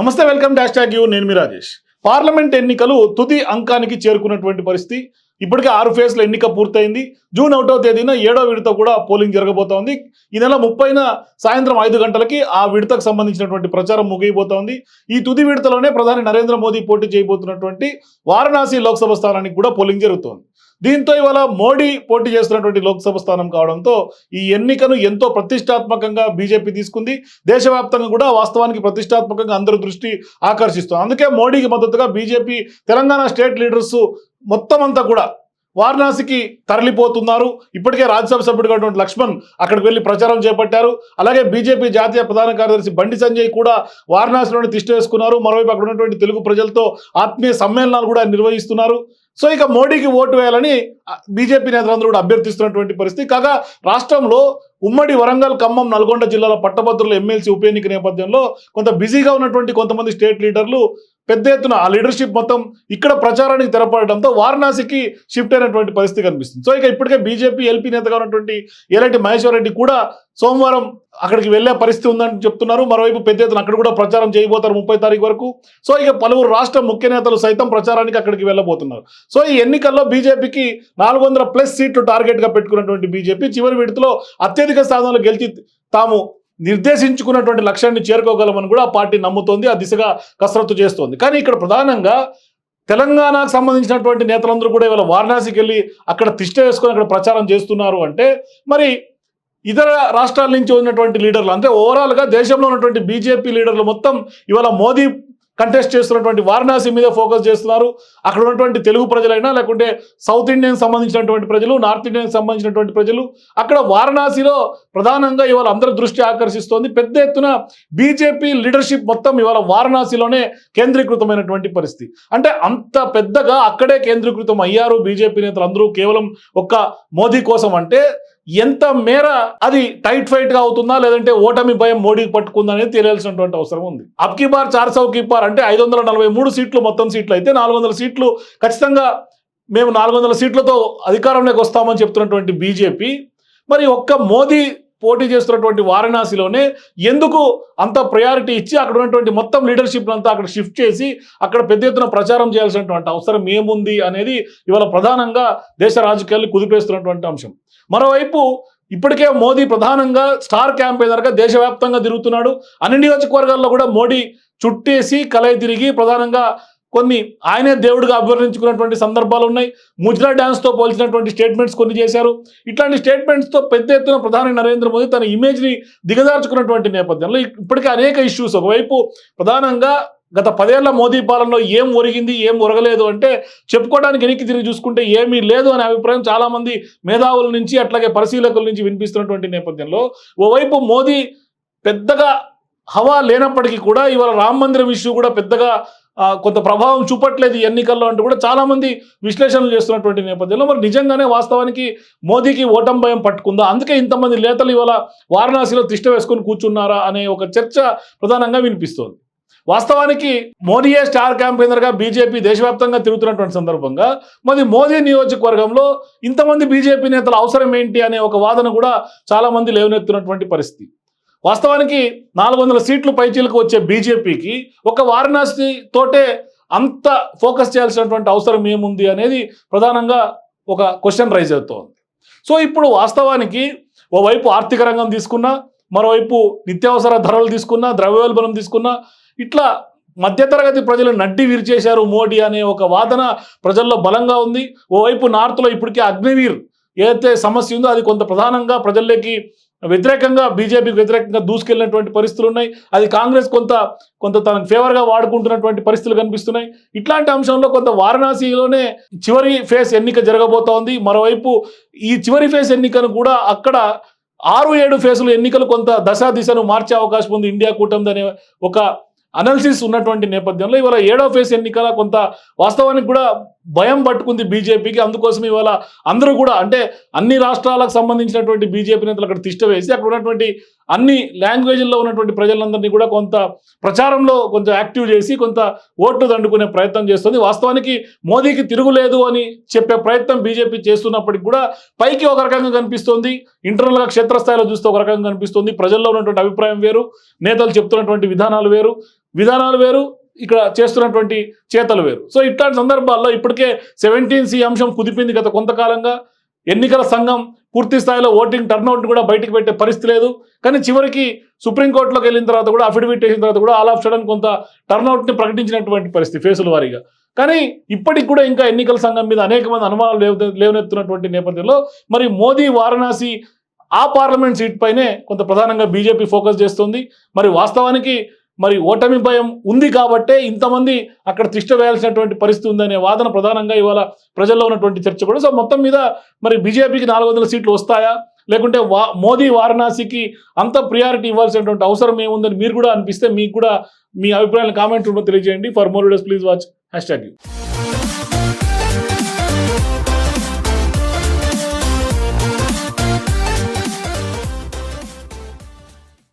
నమస్తే welcome dash tag you. నేను మీ Rajesh. Parliament ఎన్నికలు తుది అంకానికి చేరుకున్నటువంటి పరిస్థితి ఇప్పటికే ఆరు ఫేజ్ల ఎన్నిక పూర్తయింది. జూన్ ఒకటో తేదీన ఏడో విడత కూడా పోలింగ్ జరగబోతోంది. ఈ నెల ముప్పైన సాయంత్రం ఐదు గంటలకి ఆ విడతకు సంబంధించినటువంటి ప్రచారం ముగియబోతోంది. ఈ తుది విడతలోనే ప్రధాని నరేంద్ర మోదీ పోటీ చేయబోతున్నటువంటి వారణాసి లోక్సభ స్థానానికి కూడా పోలింగ్ జరుగుతోంది. దీంతో ఇవాళ మోడీ పోటీ చేస్తున్నటువంటి లోక్సభ స్థానం కావడంతో ఈ ఎన్నికను ఎంతో ప్రతిష్టాత్మకంగా బీజేపీ తీసుకుంది. దేశవ్యాప్తంగా కూడా వాస్తవానికి ప్రతిష్టాత్మకంగా అందరి దృష్టి ఆకర్షిస్తుంది అందుకే మోడీకి మద్దతుగా బీజేపీ తెలంగాణ స్టేట్ లీడర్స్ మొత్తం అంతా కూడా వారణాసికి తరలిపోతున్నారు. ఇప్పటికే రాజ్యసభ సభ్యుడిగా లక్ష్మణ్ అక్కడికి వెళ్ళి ప్రచారం చేపట్టారు. అలాగే బీజేపీ జాతీయ ప్రధాన కార్యదర్శి బండి సంజయ్ కూడా వారణాసిలోనే తిష్ట వేసుకున్నారు. మరోవైపు అక్కడ ఉన్నటువంటి తెలుగు ప్రజలతో ఆత్మీయ సమ్మేళనాలు కూడా నిర్వహిస్తున్నారు. సో ఇక మోడీకి ఓటు వేయాలని బీజేపీ నేతలందరూ కూడా అభ్యర్థిస్తున్నటువంటి పరిస్థితి. కాగా రాష్ట్రంలో ఉమ్మడి వరంగల్ ఖమ్మం నల్గొండ జిల్లాల పట్టభద్రుల ఎమ్మెల్సీ ఉప ఎన్నిక నేపథ్యంలో కొంత బిజీగా ఉన్నటువంటి కొంతమంది స్టేట్ లీడర్లు పెద్ద ఎత్తున ఆ లీడర్షిప్ మొత్తం ఇక్కడ ప్రచారానికి తెరపడడంతో వారణాసికి షిఫ్ట్ అయినటువంటి పరిస్థితి కనిపిస్తుంది. సో ఇక ఇప్పటికే బీజేపీ ఎల్పీ నేతగా ఉన్నటువంటి ఎలాంటి మహేశ్వర్ రెడ్డి కూడా సోమవారం అక్కడికి వెళ్ళే పరిస్థితి ఉందని చెప్తున్నారు. మరోవైపు పెద్ద ఎత్తున అక్కడ కూడా ప్రచారం చేయబోతారు ముప్పై తారీఖు వరకు. సో ఇక పలువురు రాష్ట్ర ముఖ్య నేతలు సైతం ప్రచారానికి అక్కడికి వెళ్ళబోతున్నారు. సో ఈ ఎన్నికల్లో బీజేపీకి నాలుగు వందల ప్లస్ సీట్లు టార్గెట్గా పెట్టుకున్నటువంటి బీజేపీ చివరి విడతలో అత్యధిక స్థానంలో గెలిచి తాము నిర్దేశించుకున్నటువంటి లక్ష్యాన్ని చేరుకోగలమని కూడా ఆ పార్టీ నమ్ముతోంది ఆ దిశగా కసరత్తు చేస్తోంది. కానీ ఇక్కడ ప్రధానంగా తెలంగాణకు సంబంధించినటువంటి నేతలందరూ కూడా ఇవాళ వారణాసికి వెళ్ళి అక్కడ తిష్ట వేసుకొని అక్కడ ప్రచారం చేస్తున్నారు అంటే మరి ఇతర రాష్ట్రాల నుంచి ఉన్నటువంటి లీడర్లు అంటే ఓవరాల్గా దేశంలో ఉన్నటువంటి బీజేపీ లీడర్లు మొత్తం ఇవాళ మోదీ కంటెస్ట్ చేస్తున్నటువంటి వారణాసి మీద ఫోకస్ చేస్తున్నారు. అక్కడ ఉన్నటువంటి తెలుగు ప్రజలైనా లేకుంటే సౌత్ ఇండియన్ సంబంధించినటువంటి ప్రజలు నార్త్ ఇండియన్ సంబంధించినటువంటి ప్రజలు అక్కడ వారణాసిలో ప్రధానంగా ఇవాళ అందరి దృష్టి ఆకర్షిస్తోంది. పెద్ద ఎత్తున బీజేపీ లీడర్షిప్ మొత్తం ఇవాళ వారణాసిలోనే కేంద్రీకృతమైనటువంటి పరిస్థితి. అంటే అంత పెద్దగా అక్కడే కేంద్రీకృతం అయ్యారు బీజేపీ నేతలు. అందరూ కేవలం ఒక్క మోదీ కోసం అంటే ఎంత మేర అది టైట్ ఫైట్గా అవుతుందా లేదంటే ఓటమి భయం మోడీకి పట్టుకుందా అనేది తెలియాల్సినటువంటి అవసరం ఉంది. అబ్కి బార్ చార్ సౌ కి బార్ అంటే ఐదు వందల నలభై మూడు సీట్లు మొత్తం సీట్లు అయితే నాలుగు వందల సీట్లు ఖచ్చితంగా మేము నాలుగు వందల సీట్లతో అధికారంలోకి వస్తామని చెప్తున్నటువంటి బీజేపీ. మరి ఒక్క మోదీ పోటీ చేస్తున్నటువంటి వారణాసిలోనే ఎందుకు అంత ప్రయారిటీ ఇచ్చి అక్కడ ఉన్నటువంటి మొత్తం లీడర్షిప్ అంతా అక్కడ షిఫ్ట్ చేసి అక్కడ పెద్ద ఎత్తున ప్రచారం చేయాల్సినటువంటి అవసరం ఏముంది అనేది ఇవాళ ప్రధానంగా దేశ రాజకీయాలు కుదిపేస్తున్నటువంటి అంశం. మరోవైపు ఇప్పటికే మోదీ ప్రధానంగా స్టార్ క్యాంపెయినర్గా దేశవ్యాప్తంగా తిరుగుతున్నాడు. అన్ని నియోజకవర్గాల్లో కూడా మోడీ చుట్టేసి కలయి తిరిగి ప్రధానంగా కొన్ని ఆయనే దేవుడిగా అభివర్ణించుకున్నటువంటి సందర్భాలు ఉన్నాయి. ముజ్రా డ్యాన్స్తో పోల్చినటువంటి స్టేట్మెంట్స్ కొన్ని చేశారు. ఇట్లాంటి స్టేట్మెంట్స్తో పెద్ద ఎత్తున ప్రధాని నరేంద్ర మోదీ తన ఇమేజ్ని దిగజార్చుకున్నటువంటి నేపథ్యంలో ఇప్పటికే అనేక ఇష్యూస్ ఒకవైపు ప్రధానంగా గత పదేళ్ళ మోదీ పాలనలో ఏం ఒరిగింది ఏం ఒరగలేదు అంటే చెప్పుకోవడానికి వెనక్కి తిరిగి చూసుకుంటే ఏమీ లేదు అనే అభిప్రాయం చాలామంది మేధావుల నుంచి అట్లాగే పరిశీలకుల నుంచి వినిపిస్తున్నటువంటి నేపథ్యంలో ఓవైపు మోదీ పెద్దగా హవా లేనప్పటికీ కూడా ఇవాళ రామ మందిరం ఇష్యూ కూడా పెద్దగా కొంత ప్రభావం చూపట్లేదు ఎన్నికల్లో అంటూ కూడా చాలామంది విశ్లేషణలు చేస్తున్నటువంటి నేపథ్యంలో మరి నిజంగానే వాస్తవానికి మోదీకి ఓటం భయం పట్టుకుందా? అందుకే ఇంతమంది నేతలు ఇవాళ వారణాసిలో తిష్ట వేసుకొని కూర్చున్నారా అనే ఒక చర్చ ప్రధానంగా వినిపిస్తోంది. వాస్తవానికి మోదీయే స్టార్ క్యాంపెయినర్గా బీజేపీ దేశవ్యాప్తంగా తిరుగుతున్నటువంటి సందర్భంగా మరి మోదీ నియోజకవర్గంలో ఇంతమంది బీజేపీ నేతల అవసరం ఏంటి అనే ఒక వాదన కూడా చాలా మంది లేవనెత్తున్నటువంటి పరిస్థితి. వాస్తవానికి నాలుగు వందల సీట్లు పైచీలకు వచ్చే బీజేపీకి ఒక వారణాసి తోటే అంత ఫోకస్ చేయాల్సినటువంటి అవసరం ఏముంది అనేది ప్రధానంగా ఒక క్వశ్చన్ రైజ్ అవుతోంది. సో ఇప్పుడు వాస్తవానికి ఓవైపు ఆర్థిక రంగం తీసుకున్నా మరోవైపు నిత్యావసర ధరలు తీసుకున్నా ద్రవ్యోల్బణం తీసుకున్నా ఇట్లా మధ్యతరగతి ప్రజలు నడ్డి విరిచేశారు మోడీ అనే ఒక వాదన ప్రజల్లో బలంగా ఉంది. ఓవైపు నార్త్లో ఇప్పటికే అగ్నివీర్ ఏదైతే సమస్య ఉందో అది కొంత ప్రధానంగా ప్రజల్లోకి వ్యతిరేకంగా బీజేపీకి వ్యతిరేకంగా దూసుకెళ్ళినటువంటి పరిస్థితులు ఉన్నాయి. అది కాంగ్రెస్ కొంత కొంత తనకు ఫేవర్గా వాడుకుంటున్నటువంటి పరిస్థితులు కనిపిస్తున్నాయి. ఇట్లాంటి అంశంలో కొంత వారణాసిలోనే చివరి ఫేస్ ఎన్నిక జరగబోతోంది మరోవైపు ఈ చివరి ఫేస్ ఎన్నికను కూడా అక్కడ ఆరు ఏడు ఫేసులు ఎన్నికలు కొంత దశా దిశను మార్చే అవకాశం ఉంది. ఇండియా కూటమి అనే ఒక అనాలిసిస్ ఉన్నటువంటి నేపథ్యంలో ఇవాళ ఏడో ఫేస్ ఎన్నికల కొంత వాస్తవానికి కూడా భయం పట్టుకుంది బీజేపీకి. అందుకోసం ఇవాళ అందరూ కూడా అంటే అన్ని రాష్ట్రాలకు సంబంధించినటువంటి బీజేపీ నేతలు అక్కడ తిష్ట వేసి అక్కడ ఉన్నటువంటి అన్ని లాంగ్వేజ్ల్లో ఉన్నటువంటి ప్రజలందరినీ కూడా కొంత ప్రచారంలో కొంచెం యాక్టివ్ చేసి కొంత ఓట్లు దండుకునే ప్రయత్నం చేస్తుంది. వాస్తవానికి మోదీకి తిరుగులేదు అని చెప్పే ప్రయత్నం బీజేపీ చేస్తున్నప్పటికి కూడా పైకి ఒక రకంగా కనిపిస్తుంది. ఇంటర్నల్గా క్షేత్రస్థాయిలో చూస్తే ఒక రకంగా కనిపిస్తుంది. ప్రజల్లో ఉన్నటువంటి అభిప్రాయం వేరు. నేతలు చెప్తున్నటువంటి విధానాలు వేరు. విధానాలు వేరు. ఇక్కడ చేస్తున్నటువంటి చేతలు వేరు. సో ఇట్లాంటి సందర్భాల్లో ఇప్పటికే సెవెంటీన్ సి అంశం కుదిపింది గత కొంతకాలంగా. ఎన్నికల సంఘం పూర్తి స్థాయిలో ఓటింగ్ టర్నౌట్ కూడా బయటకు పెట్టే పరిస్థితి లేదు. కానీ చివరికి సుప్రీంకోర్టులోకి వెళ్ళిన తర్వాత కూడా అఫిడవిట్ వేసిన తర్వాత కూడా ఆల్ ఆఫ్ సడన్ కొంత టర్నౌట్ని ప్రకటించినటువంటి పరిస్థితి ఫేసుల వారీగా. కానీ ఇప్పటికి కూడా ఇంకా ఎన్నికల సంఘం మీద అనేక మంది అనుమానాలు లేవ లేవనెత్తున్నటువంటి నేపథ్యంలో మరి మోదీ వారణాసి ఆ పార్లమెంట్ సీట్ పైనే కొంత ప్రధానంగా బీజేపీ ఫోకస్ చేస్తుంది. మరి వాస్తవానికి మరి ఓటమి భయం ఉంది కాబట్టే ఇంతమంది అక్కడ తిష్ట వేయాల్సినటువంటి పరిస్థితి ఉందనే వాదన ప్రధానంగా ఇవాళ ప్రజల్లో ఉన్నటువంటి చర్చ కూడా. సో మొత్తం మీద మరి బీజేపీకి నాలుగు వందల సీట్లు వస్తాయా? లేకుంటే వా మోదీ వారణాసికి అంత ప్రియారిటీ ఇవ్వాల్సినటువంటి అవసరం ఏముందని మీరు కూడా అనిపిస్తే మీకు కూడా మీ అభిప్రాయాలు కామెంట్ రూపంలో తెలియజేయండి. For more videos please watch hashtag